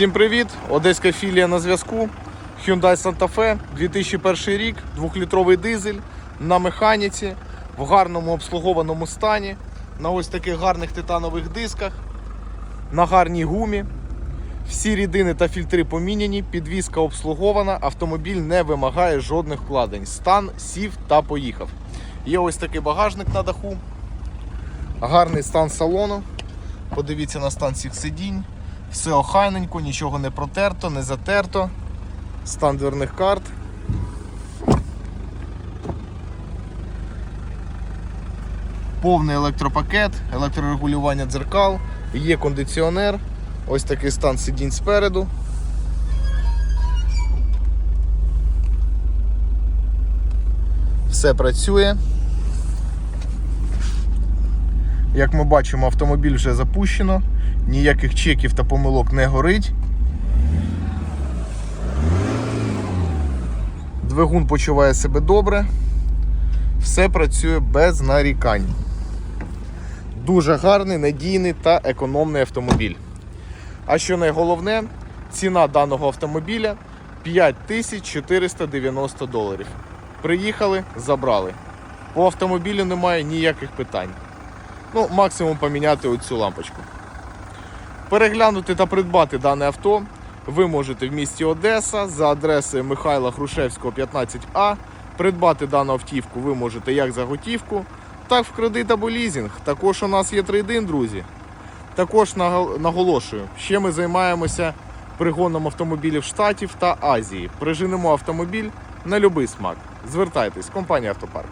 Всім привіт! Одеська філія на зв'язку. Hyundai Santa Fe, 2001 рік, 2-літровий дизель на механіці, в гарному обслугованому стані, на ось таких гарних титанових дисках, на гарній гумі. Всі рідини та фільтри поміняні, підвізка обслугована, автомобіль не вимагає жодних вкладень. Стан сів та поїхав. Є ось такий багажник на даху, гарний стан салону. Подивіться на стан всіх сидінь. Все охайненько, нічого не протерто, не затерто. Стан дверних карт. Повний електропакет, електрорегулювання дзеркал, є кондиціонер. Ось такий стан сидінь спереду. Все працює. Як ми бачимо, автомобіль вже запущено, ніяких чеків та помилок не горить. Двигун почуває себе добре, все працює без нарікань. Дуже гарний, надійний та економний автомобіль. А що найголовне, ціна даного автомобіля 5490 доларів. Приїхали, забрали. По автомобілю немає ніяких питань. Ну, максимум поміняти оцю лампочку. Переглянути та придбати дане авто ви можете в місті Одеса за адресою Михайла Грушевського, 15А. Придбати дану автівку ви можете як за готівку, так в кредит або лізинг. Також у нас є трейдин, друзі. Також нагол- наголошую, ще ми займаємося пригоном автомобілів Штатів та Азії. Приженемо автомобіль на будь-який смак. Звертайтесь, компанія Автопарк.